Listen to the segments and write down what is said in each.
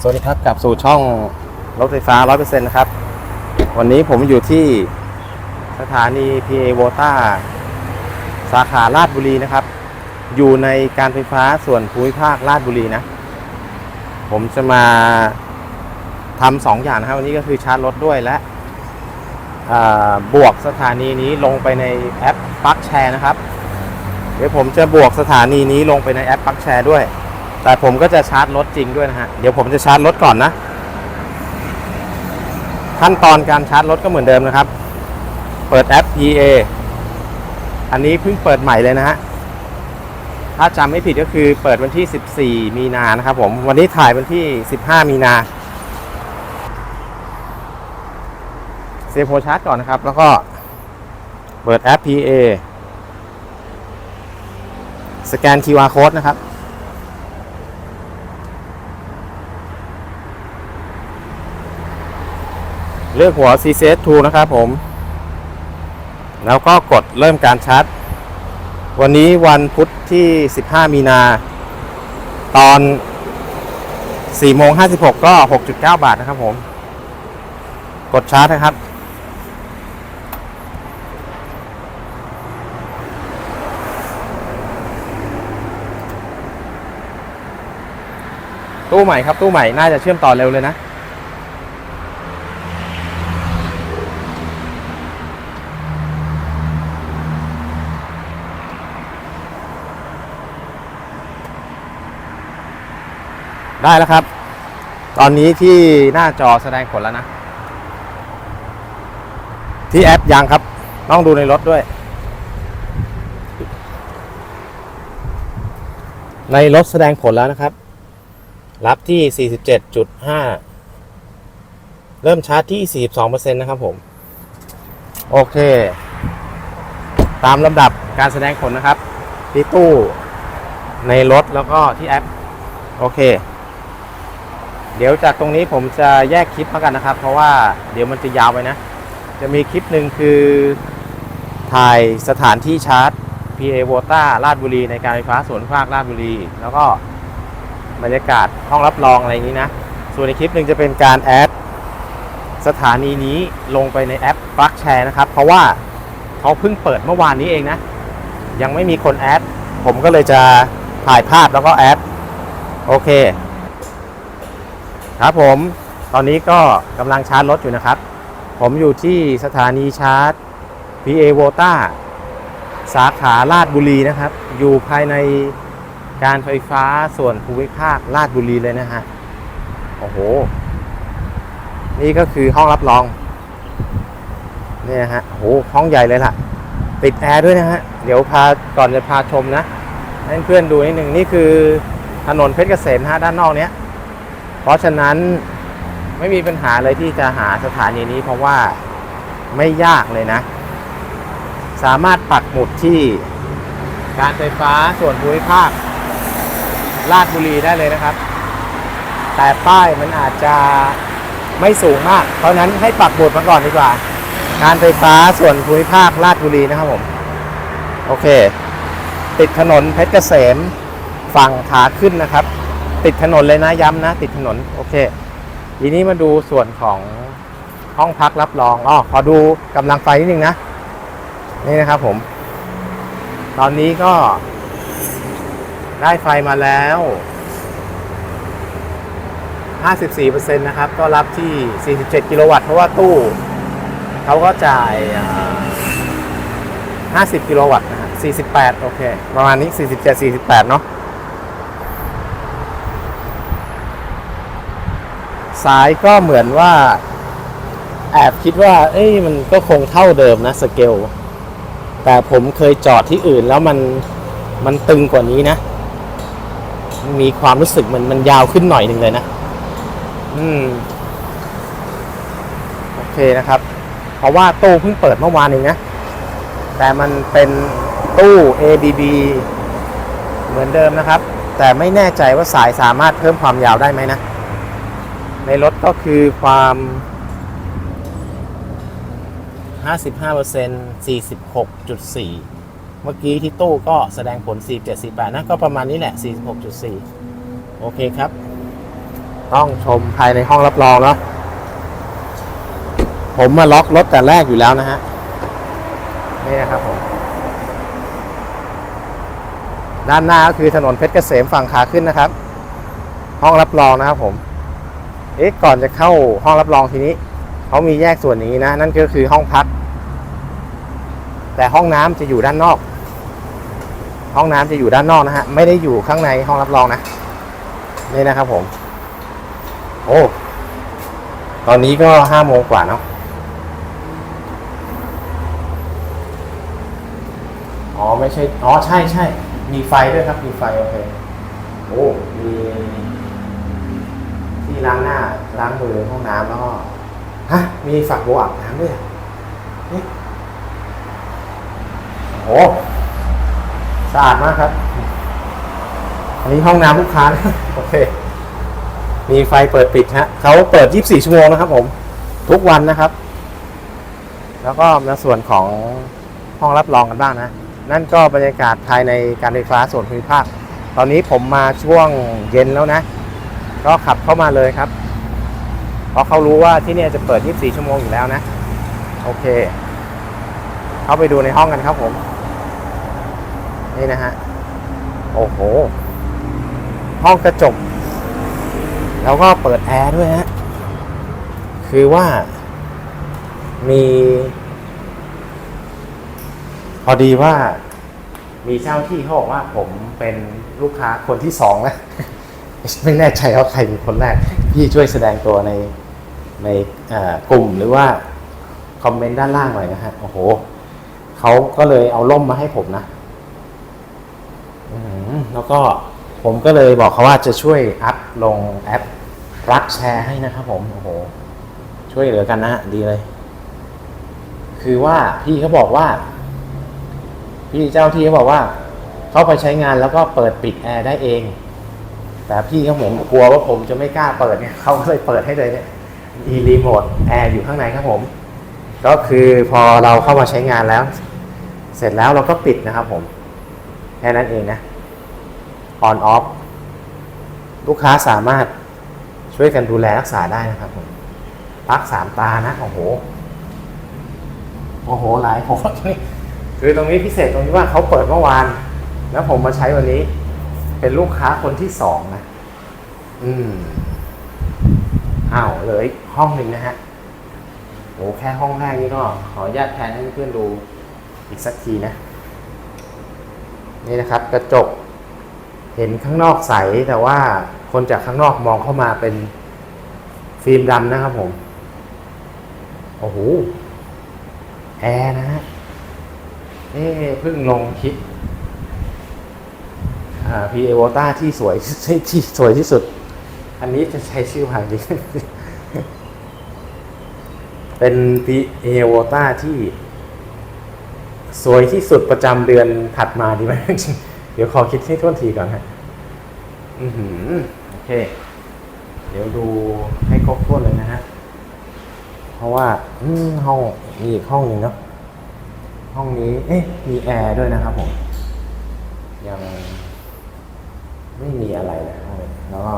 สวัสดีครับกลับสู่ช่องรถไฟฟ้า 100%นะครับ วันนี้ผมอยู่ที่สถานี PA v o t a สาขาลาดบุรีนะครับ อยู่ในการไฟฟ้าส่วนภูมิภาคลาดบุรีนะ ผมจะมาทำสองอย่างนะครับวันนี้ก็คือชาร์จรถด้วยและบวกสถานีนี้ลงไปในแอปปักแชร์นะครับ เดี๋ยวผมจะบวกสถานีนี้ลงไปในแอปปักแชร์ด้วย แต่ผมก็จะชาร์จรถจริงด้วยนะฮะ เดี๋ยวผมจะชาร์จรถก่อนนะ ขั้นตอนการชาร์จรถก็เหมือนเดิมนะครับ เปิดแอป PA อันนี้เพิ่งเปิดใหม่เลยนะฮะ ถ้าจำไม่ผิดก็คือเปิดวันที่ 14 มีนานะครับผม วันนี้ถ่ายวันที่ 15 มีนาเซฟโฮชาร์จก่อนนะครับ แล้วก็เปิดแอป PA สแกน QR code นะครับ เลือกหัว CCS2 นะครับผม แล้วก็กดเริ่มการชาร์จ วันนี้วันพุธที่ 15 มีนา ตอน4โมง56 ก็ 6.9 บาทนะครับผม กดชาร์จนะครับ ตู้ใหม่ครับตู้ใหม่น่าจะเชื่อมต่อเร็วเลยนะ ได้แล้วครับ ตอนนี้ที่หน้าจอแสดงผลแล้วนะ ที่แอปยังครับ ต้องดูในรถด้วย ในรถแสดงผลแล้วนะครับ รับที่ 47.5 เริ่มชาร์จที่ 42%นะครับผม โอเค ตามลำดับการแสดงผลนะครับ ที่ตู้ในรถแล้วก็ที่แอป โอเค เดี๋ยวจากตรงนี้ผมจะแยกคลิปแล้วกันนะครับ เพราะว่าเดี๋ยวมันจะยาวไปนะ จะมีคลิปหนึ่งคือถ่ายสถานที่ชาร์จ PA v o t a ลาดบุรีในการไฟฟ้าส่วนภาคลาดบุรี แล้วก็บรรยากาศห้องรับรองอะไรอย่างนี้นะ ส่วนในคลิปหนึ่งจะเป็นการแอดสถานีนี้ลงไปในแอป p l u g Share นะครับ เพราะว่าเขาเพิ่งเปิดเมื่อวานนี้เองนะ ยังไม่มีคนแอด ผมก็เลยจะถ่ายภาพแล้วก็แอด โอเค ครับผมตอนนี้ก็กำลังชาร์จรถอยู่นะครับ ผมอยู่ที่สถานีชาร์จ PA v o t a สาขาลาดบุรีนะครับ อยู่ภายในการไฟฟ้าส่วนภูมิภาคลาดบุรีเลยนะฮะ โอ้โห นี่ก็คือห้องรับรอง เนี่ยนะฮะโอ้โหห้องใหญ่เลยล่ะ ติดแอร์ด้วยนะฮะ เดี๋ยวพาก่อนจะพาชมนะ ให้เพื่อนดูนิดหนึ่งนี่คือถนนเพชรเกษมนะฮะด้านนอกเนี้ย เพราะฉะนั้นไม่มีปัญหาเลยที่จะหาสถานีนี้เพราะว่าไม่ยากเลยนะ สามารถปักหมุดที่การไฟฟ้าส่วนภูมิภาคลาดบุรีได้เลยนะครับ แต่ป้ายมันอาจจะไม่สูงมาก เพราะฉะนั้นให้ปักหมุดมาก่อนดีกว่า การไฟฟ้าส่วนภูมิภาคลาดบุรีนะครับผม โอเค ติดถนนเพชรเกษมฝั่งขาขึ้นนะครับ ติดถนนเลยนะย้ำนะ ติดถนนโอเคทีนี้มาดูส่วนของห้องพักรับรองอ๋อขอดูกำลังไฟนิดนึงนะ นี่นะครับผม ตอนนี้ก็ได้ไฟมาแล้ว 54%นะครับ ก็รับที่ 47 กิโลวัตต์ เพราะว่าตู้เขาก็จ่ายอ่า50 กิโลวัตต์นะฮะ48 โอเค ประมาณนี้ 47 48 เนาะ สายก็เหมือนว่า แอบคิดว่า เอ้ยมันก็คงเท่าเดิมนะสเกล แต่ผมเคยจอดที่อื่นแล้วมันมันตึงกว่านี้นะ มีความรู้สึกมันมันยาวขึ้นหน่อยหนึ่งเลยนะ อืม โอเคนะครับ เพราะว่าตู้เพิ่งเปิดเมื่อวานเองนะ แต่มันเป็นตู้ ABB เหมือนเดิมนะครับ แต่ไม่แน่ใจว่าสายสามารถเพิ่มความยาวได้ไหมนะ ในรถก็คือความ 55% 46.4 เมื่อกี้ที่ตู้ก็แสดงผล 47 48 นะ ก็ประมาณนี้แหละ 46.4 โอเคครับ ต้องชมภายในห้องรับรองเนาะผมมาล็อกรถแต่แรกอยู่แล้วนะฮะ นี่นะครับผม ด้านหน้าก็คือถนนเพชรเกษมฝั่งขาขึ้นนะครับ ห้องรับรองนะครับผม เอ๊ะก่อนจะเข้าห้องรับรองทีนี้เขามีแยกส่วนนี้นะ นั่นก็คือห้องพัก แต่ห้องน้ำจะอยู่ด้านนอก ห้องน้ำจะอยู่ด้านนอกนะฮะ ไม่ได้อยู่ข้างในห้องรับรองนะ นี่นะครับผม โอ้ ตอนนี้ก็ห้าโมงกว่าเนาะอ๋อไม่ใช่ อ๋อใช่ใช่ มีไฟด้วยครับ มีไฟ โอเค โอ้ มีที่ล้างหน้า ล้างมือ ห้องน้ำแล้วก็ฮะมีฝักบัวอาบน้ำด้วยเหรอเอ๊ะโอ้โสะอาดมากครับ อันนี้ห้องน้ำลูกค้านะโอเค มีไฟเปิดปิดฮะเขาเปิด 24 ชั่วโมงนะครับ ผม ทุกวันนะครับ แล้วก็ในส่วนของห้องรับรองกันบ้างนะ นั่นก็บรรยากาศภายในการไฟฟ้าส่วนภูมิภาค ตอนนี้ผมมาช่วงเย็นแล้วนะ ก็ขับเข้ามาเลยครับ เพราะเขารู้ว่าที่นี่จะเปิด 24 ชั่วโมงอยู่แล้วนะ โอเค เข้าไปดูในห้องกันครับผม นี่นะฮะ โอ้โห ห้องกระจก แล้วก็เปิดแอร์ด้วยฮะ คือว่า มี พอดีว่า มีเจ้าที่เขาบอกว่าผมเป็นลูกค้าคนที่สองนะไม่แน่ใจว่าใครเป็นคนแรก พี่ช่วยแสดงตัวใน ในกลุ่มหรือว่าคอมเมนต์ด้านล่างหน่อยนะฮะ โอ้โห เขาก็เลยเอาล่มมาให้ผมนะมแล้วก็ผมก็เลยบอกเขาว่าจะช่วยอัพลงแอปรักแชร์ให้นะครับผม โอ้โห ช่วยเหลือกันนะฮะดีเลย คือว่าพี่เขาบอกว่า พี่เจ้าที่เขาบอกว่า เข้าไปใช้งานแล้วก็เปิดปิดแอร์ได้เอง แต่พี่เขาเหมือนกลัวว่าผมจะไม่กล้าเปิดเนี่ยเขาก็เลยเปิดให้เลยเนี่ย มีรีโมทแอร์อยู่ข้างในครับผม ก็คือพอเราเข้ามาใช้งานแล้ว เสร็จแล้วเราก็ปิดนะครับผมแค่นั้นเองนะ on off ลูกค้าสามารถช่วยกันดูแลรักษาได้นะครับผมพักสามตานะ โอ้โห โอ้โห หลายโหดนี่คือตรงนี้พิเศษตรงที่ว่าเขาเปิดเมื่อวาน แล้วผมมาใช้วันนี้ เป็นลูกค้าคนที่สองนะ อืม อ้าวเหลยห้องหนึ่งนะฮะโอ้แค่ห้องแรกนี้ก็ขออนุญาตแทนให้เพื่อนๆดูอีกสักทีนะ นี่นะครับกระจกเห็นข้างนอกใสแต่ว่าคนจากข้างนอกมองเข้ามาเป็นฟิล์มดำนะครับผม โอ้โห แอร์นะฮะเอ๊เพิ่งลงคลิปอ่า PA v o t a ที่สวยที่สวยที่สุด อันนี้จะใช้ชื่อผ่านดีเป็น PA v o t a ที่ สวยที่สุดประจำเดือนถัดมาดีไหมเดี๋ยวขอคิดให้ท่วนทีก่อนฮะอือหือโอเค เดี๋ยวดูให้ครบถ้วนเลยนะฮะ เพราะว่า อืมห้องมีอีกห้องหนึงเนาะห้องนี้ เอ๊ะ มีแอร์ด้วยนะครับผม ยังไม่มีอะไรเลยห้องนี้แล้วก็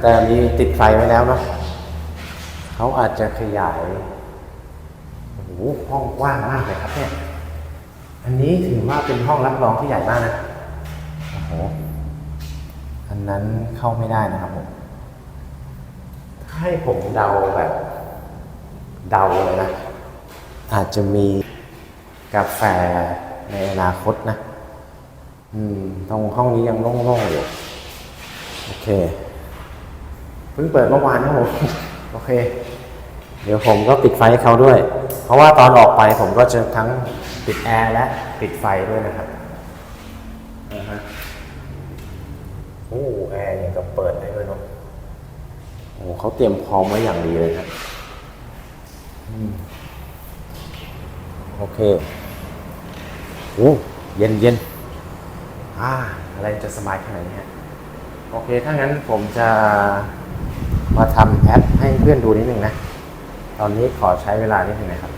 แต่มีติดไฟไว้แล้วเนาะเขาอาจจะขยายโอ้โหห้องกว้างมากเลยครับเนี่ย อันนี้ถือว่าเป็นห้องรับรองที่ใหญ่มากนะโอ้โหอันนั้นเข้าไม่ได้นะครับผมให้ผมเดาแบบเดาเลยนะ อาจจะมีกาแฟในอนาคตนะ อืมตรงห้องนี้ยังโล่งๆอยู่ โอเค เพิ่งเปิดเมื่อวานนะผม โอเค เดี๋ยวผมก็ปิดไฟให้เขาด้วย เพราะว่าตอนออกไปผมก็จะทั้งปิดแอร์และปิดไฟด้วยนะครับอ่าฮะโอ้แอร์ยังกับเปิดได้ด้วยเนาะโอ้เขาเตรียมพร้อมไว้อย่างดีเลยครับอืมโอเคโอ้เย็นเย็น อ่าอะไรจะสบายขนาดนี้ฮะโอเค ถ้างั้นผมจะมาทำแอปให้เพื่อนดูนิดนึงนะ ตอนนี้ขอใช้เวลานิดนึงนะครับ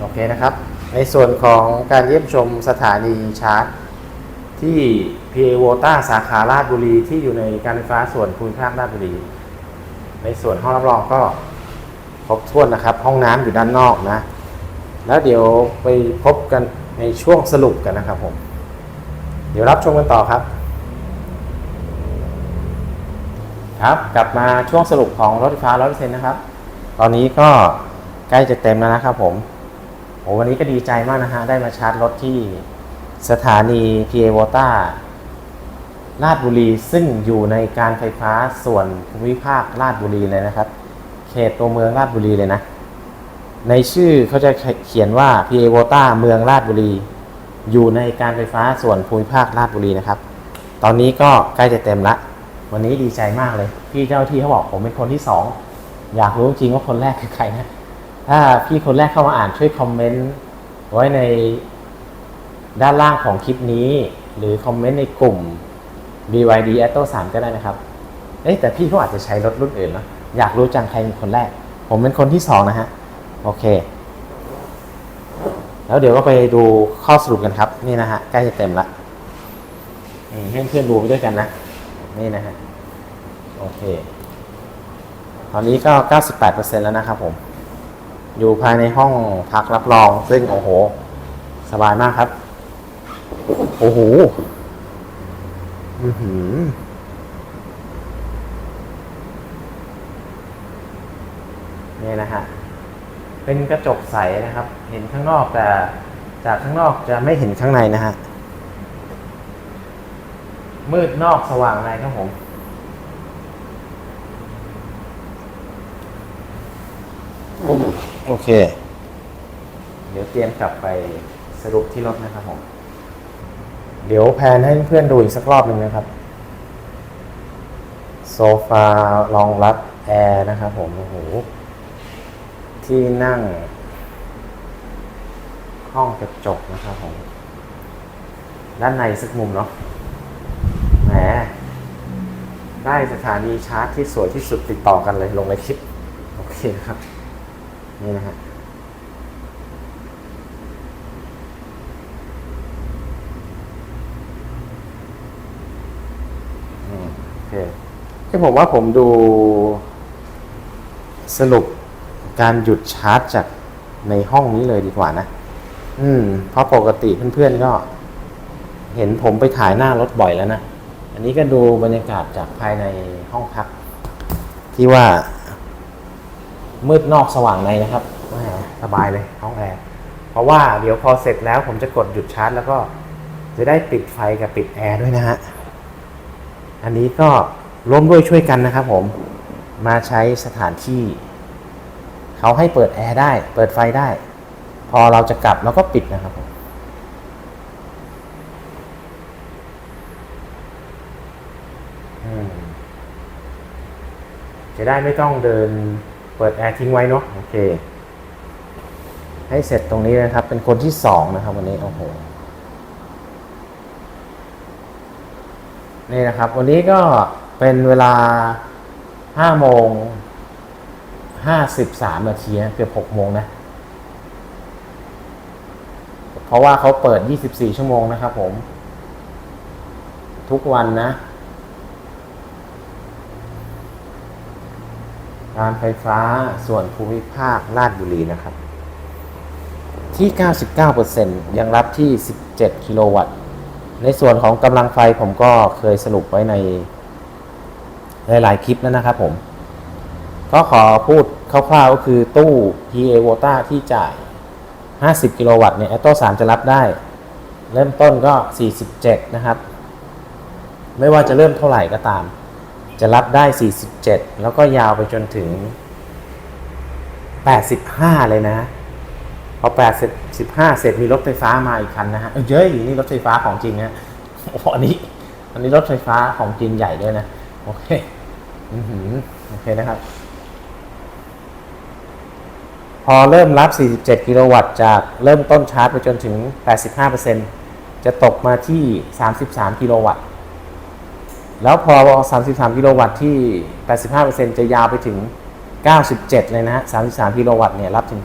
โอเคนะครับ ในส่วนของการเยี่ยมชมสถานีชาร์จ ที่ PA v o t a สาขาราชบุรี ที่อยู่ในการไฟฟ้าส่วนภูมิภาคราชบุรี ในส่วนห้องรับรองก็ครบถ้วนนะครับ ห้องน้ำอยู่ด้านนอกนะ แล้วเดี๋ยวไปพบกันในช่วงสรุปกันนะครับผม เดี๋ยวรับชมกันต่อครับครับ กลับมาช่วงสรุปของรถไฟฟ้า100%นะครับ ตอนนี้ก็ใกล้จะเต็มแล้วนะครับผมโอ้วันนี้ก็ดีใจมากนะฮะ ได้มาชาร์จรถที่สถานี PA v o t a ลาดบุรี ซึ่งอยู่ในการไฟฟ้าส่วนภูมิภาคลาดบุรีเลยนะครับ เขตตัวเมืองลาดบุรีเลยนะ ในชื่อเขาจะเขียนว่า PA v o t a เมืองลาดบุรี อยู่ในการไฟฟ้าส่วนภูมิภาคลาดบุรีนะครับ ตอนนี้ก็ใกล้จะเต็มละ วันนี้ดีใจมากเลย พี่เจ้าที่เขาบอกผมเป็นคนที่สองอยากรู้จริงว่าคนแรกคือใครนะ ถ้าพี่คนแรกเข้ามาอ่านช่วยคอมเมนต์ไว้ในด้านล่างของคลิปนี้ หรือคอมเมนต์ในกลุ่ม BYD Auto 3ก็ได้นะครับ เอ๊แต่พี่เขาอาจจะใช้รถรุ่นอื่นเนอะอยากรู้จังใครเป็นคนแรก ผมเป็นคนที่สองนะฮะ โอเค แล้วเดี๋ยวก็ไปดูข้อสรุปกันครับ นี่นะฮะใกล้จะเต็มละให้เพื่อนดูไปด้วยกันนะ นี่นะฮะ โอเค ตอนนี้ก็ 98%แล้วนะครับผม อยู่ภายในห้องพักรับรอง ซึ่งโอ้โห สบายมากครับ โอ้โห อือหือนี่นะฮะ เป็นกระจกใสนะครับ เห็นข้างนอกแต่จากข้างนอกจะไม่เห็นข้างในนะฮะ มืดนอกสว่างในครับผม โอเค เดี๋ยวเตรียมกลับไปสรุปที่รถนะครับผม เดี๋ยวแพนให้เพื่อนดูอีกสักรอบหนึ่งนะครับ โซฟารองรับแอร์นะครับผม โอ้โห ที่นั่ง ห้องกระจกนะครับผม ด้านในสักมุมเนาะ แหม ได้สถานีชาร์จที่สวยที่สุดติดต่อกันเลยลงในคลิป โอเคครับ นี่นะฮะอืมโอเคที่ผมว่าผมดูสรุป การหยุดชาร์จจากในห้องนี้เลยดีกว่านะ อืม เพราะปกติเพื่อนๆก็ เห็นผมไปถ่ายหน้ารถบ่อยแล้วนะ อันนี้ก็ดูบรรยากาศจากภายในห้องพัก ที่ว่า มืดนอกสว่างในนะครับ สบายเลยห้องแอร์ เพราะว่าเดี๋ยวพอเสร็จแล้วผมจะกดหยุดชาร์จแล้วก็จะได้ปิดไฟกับปิดแอร์ด้วยนะฮะ อันนี้ก็ร่วมด้วยช่วยกันนะครับผม มาใช้สถานที่ เขาให้เปิดแอร์ได้ เปิดไฟได้ พอเราจะกลับเราก็ปิดนะครับจะได้ไม่ต้องเดินเปิดแอร์ทิ้งไว้เนาะโอเค ให้เสร็จตรงนี้นะครับ เป็นคนที่สองนะครับ วันนี้โอ้โหนี่นะครับ วันนี้ก็เป็นเวลาห้าโมง ห้าสิบสามนาทีนะเกือบหกโมงนะ เพราะว่าเขาเปิด24ชั่วโมงนะครับผม ทุกวันนะ การไฟฟ้าส่วนภูมิภาคลาดบุรีนะครับ ที่ 99%ยังรับที่ 17 กิโลวัตต์ ในส่วนของกำลังไฟผมก็เคยสรุปไว้ในหลายๆคลิปแล้วนะครับผม ก็ขอพูดคร่าวๆก็คือตู้ PA v o t a ที่จ่าย 50 กิโลวัตต์เนี่ย a t o 3จะรับได้ เริ่มต้นก็ 47 นะครับ ไม่ว่าจะเริ่มเท่าไหร่ก็ตาม จะรับได้ 47 แล้วก็ยาวไปจนถึง 85 เลยนะพอ85เสร็จมีรถไฟฟ้ามาอีกคันนะฮะเอ้ยเย้ยนี่รถไฟฟ้าของจริงนะโอ้อันนี้ อันนี้รถไฟฟ้าของจริงใหญ่ด้วยนะ โอเค อือหือโอเคนะครับ อเริ่มรับ 47 กิโลวัตต์จากเริ่มต้นชาร์จไปจนถึง 85%จะตกมาที่ 33 กิโลวัตต์ แล้วพอ 33 กิโลวัตต์ที่ 85%จะยาวไปถึง 97 เลยนะฮะ 33 กิโลวัตต์เนี่ยรับถึง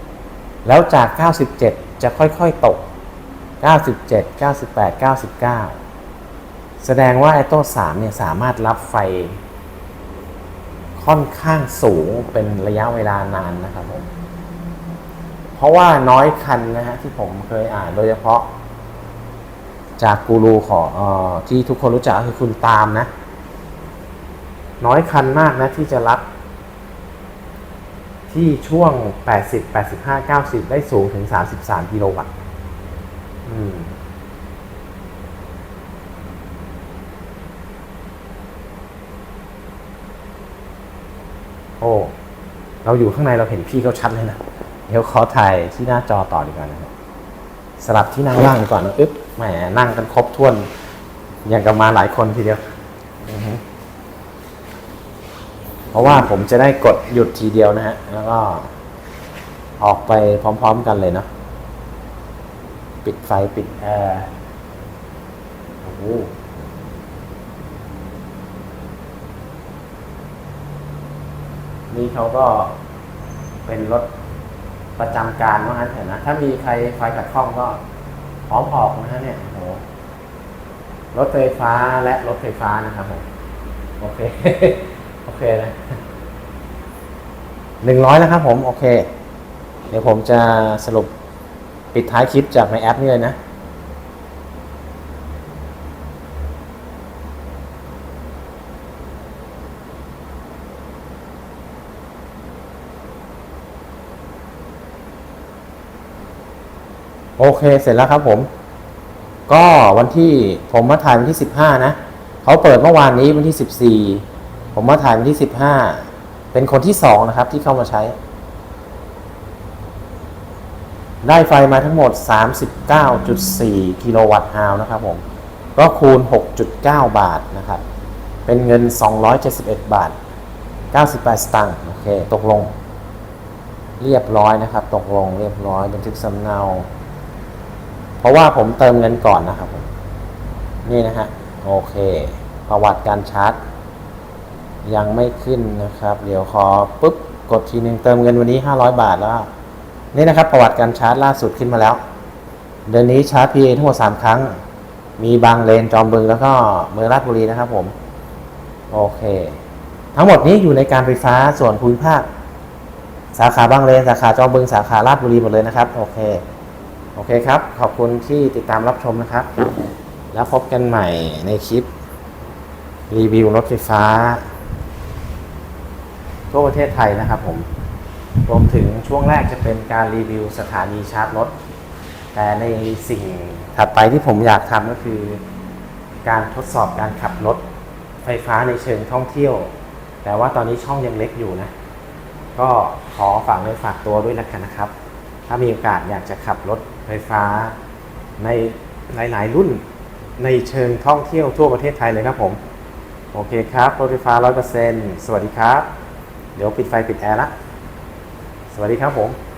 97 แล้วจาก 97 จะค่อยๆ ตก 97 98 99 แสดงว่าไอโต้3เนี่ยสามารถรับไฟ ค่อนข้างสูงเป็นระยะเวลานานนะครับผม เพราะว่าน้อยคันนะฮะที่ผมเคยอ่านโดยเฉพาะ จากกูรูของออที่ทุกคนรู้จักคือคุณตามนะ น้อยคันมากนะที่จะรับที่ช่วง 80 85 90 ได้สูงถึง 33 กิโลวัตต์ อืม โอ้เราอยู่ข้างในเราเห็นพี่เขาชัดเลยนะเดี๋ยวขอถ่ายที่หน้าจอต่อดีกว่านะครับสลับที่นั่งว่างก่อนนะอึ๊บแหมนั่งกันครบถ้วน อย่างกับมาหลายคนทีเดียวเพราะว่าผมจะได้กดหยุดทีเดียวนะฮะ แล้วก็ ออกไปพร้อม ๆกันเลยเนาะปิดไฟปิดแอร์โอ้โห นี่เขาก็เป็นรถประจำการว่างั้นเถอะนะ ถ้ามีใครไฟขัดข้องก็พร้อมออกนะฮะเนี่ยโอ้โหรถไฟฟ้าและรถไฟฟ้านะครับผมโอเค โอเคนะหนึ่งร้อยแล้วครับผม โอเค เดี๋ยวผมจะสรุปปิดท้ายคลิปจากในแอปนี้เลยนะ โอเคเสร็จแล้วครับผม ก็วันที่ผมมาถ่ายวันที่ 15 นะเขาเปิดเมื่อวานนี้วันที่ 14 ผมมาถ่ายวันที่ 15 เป็นคนที่ 2 นะครับที่เข้ามาใช้ ได้ไฟมาทั้งหมด 39.4 กิโลวัตต์ฮาวนะครับผม ก็คูณ 6.9 บาทนะครับ เป็นเงิน 271 บาท 98 สตางค์โอเค ตกลง เรียบร้อยนะครับ ตกลงเรียบร้อยบันทึกสำเนา เพราะว่าผมเติมเงินก่อนนะครับผมนี่นะฮะโอเค ประวัติการชาร์จ ยังไม่ขึ้นนะครับ เดี๋ยวขอปุ๊บกดทีนึงเติมเงินวันนี้ 500 บาทแล้ว นี่นะครับ ประวัติการชาร์จล่าสุดขึ้นมาแล้ว เดือนนี้ชาร์จ PA ทั้งหมด 3 ครั้ง มีบางเลนจอมบึงแล้วก็เมืองราชบุรีนะครับผมโอเค ทั้งหมดนี้อยู่ในการไฟฟ้าส่วนภูมิภาค สาขาบางเลนสาขาจอมบึงสาขาราชบุรีหมดเลยนะครับ โอเค อเคครับ ขอบคุณที่ติดตามรับชมนะครับ แล้วพบกันใหม่ในคลิป รีวิวรถไฟฟ้า ทั่วประเทศไทยนะครับผมรวมถึงช่วงแรกจะเป็นการรีวิวสถานีชาร์จรถ แต่ในสิ่งถัดไปที่ผมอยากทำก็คือ การทดสอบการขับรถไฟฟ้าในเชิงท่องเที่ยว แต่ว่าตอนนี้ช่องยังเล็กอยู่นะ ก็ขอฝากเนื้อฝากตัวด้วยละกันนะครับ ถ้ามีโอกาสอยากจะขับรถ ไฟฟ้า ในหลาย ๆ รุ่นในเชิงท่องเที่ยวทั่วประเทศไทยเลยครับผม โอเคครับรถไฟฟ้า 100%สวัสดีครับ เดี๋ยวปิดไฟปิดแอร์ละ สวัสดีครับผม